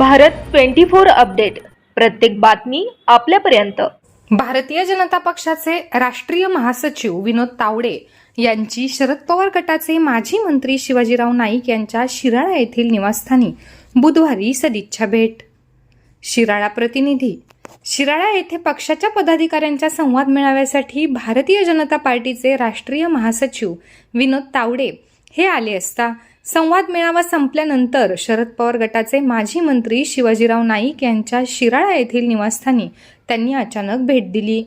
Bharat twenty four update. प्रत्येक बातमी आपल्यापर्यंत. भारतीय जनता पक्षाचे राष्ट्रीय महासचिव विनोद तावडे यांची शरद पवार गटाचे माजी मंत्री शिवाजीराव नाईक यांच्या शिराळा येथील निवासस्थानी बुधवारी सदिच्छा भेट. शिराळा प्रतिनिधी. शिराळा येथे पक्षाच्या पदाधिकाऱ्यांच्या संवाद मेळाव्यासाठी भारतीय जनता पार्टीचे राष्ट्रीय महासचिव विनोद तावडे हे आले असता संवाद मेळावा संपल्यानंतर शरद पवार गटाचे माजी मंत्री शिवाजीराव नाईक यांच्या शिराळा येथील निवासस्थानी त्यांनी अचानक भेट दिली.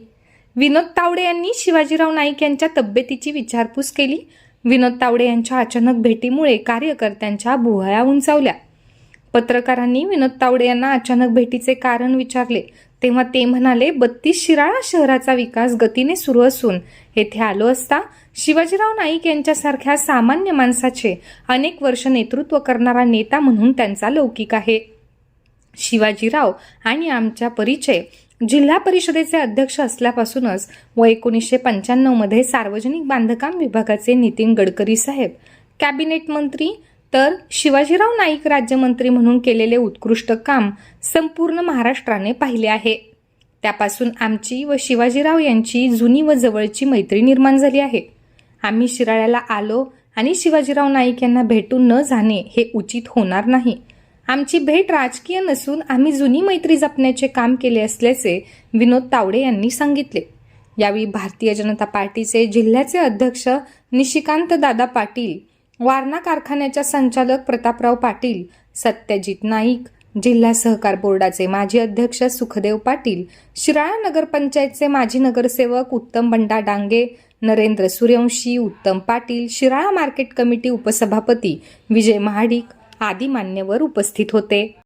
विनोद तावडे यांनी शिवाजीराव नाईक यांच्या तब्येतीची विचारपूस केली. विनोद तावडे यांच्या अचानक भेटीमुळे कार्यकर्त्यांच्या भुवया उंचावल्या. पत्रकारांनी विनोद तावडे यांना अचानक भेटीचे कारण विचारले. तेव्हा ते म्हणाले बत्तीस शिराळा शहराचा विकास गतीने सुरू असून येथे आलो असता शिवाजीराव नाईक यांच्यासारख्या सामान्य माणसाचे अनेक वर्ष नेतृत्व करणारा नेता म्हणून त्यांचा लौकिक आहे. शिवाजीराव आणि आमचा परिचय जिल्हा परिषदेचे अध्यक्ष असल्यापासूनच व एकोणीसशे पंच्याण्णवमध्ये सार्वजनिक बांधकाम विभागाचे नितीन गडकरी साहेब कॅबिनेट मंत्री तर शिवाजीराव नाईक राज्यमंत्री म्हणून केलेले उत्कृष्ट काम संपूर्ण महाराष्ट्राने पाहिले आहे. त्यापासून आमची व शिवाजीराव यांची जुनी व जवळची मैत्री निर्माण झाली आहे. आम्ही शिराळ्याला आलो आणि शिवाजीराव नाईक यांना भेटून न जाणे हे उचित होणार नाही. आमची भेट राजकीय नसून आम्ही जुनी मैत्री जपण्याचे काम केले असल्याचे विनोद तावडे यांनी सांगितले. यावेळी भारतीय जनता पार्टीचे जिल्ह्याचे अध्यक्ष निशिकांत दादा पाटील वारणा कारखान्याच्या संचालक प्रतापराव पाटील सत्यजित नाईक जिल्हा सहकार बोर्डाचे माजी अध्यक्ष सुखदेव पाटील शिराळा नगरपंचायतचे माजी नगरसेवक उत्तम बंडा डांगे नरेंद्र सूर्यवंशी उत्तम पाटील शिराळा मार्केट कमिटी उपसभापती विजय महाडिक आदी मान्यवर उपस्थित होते.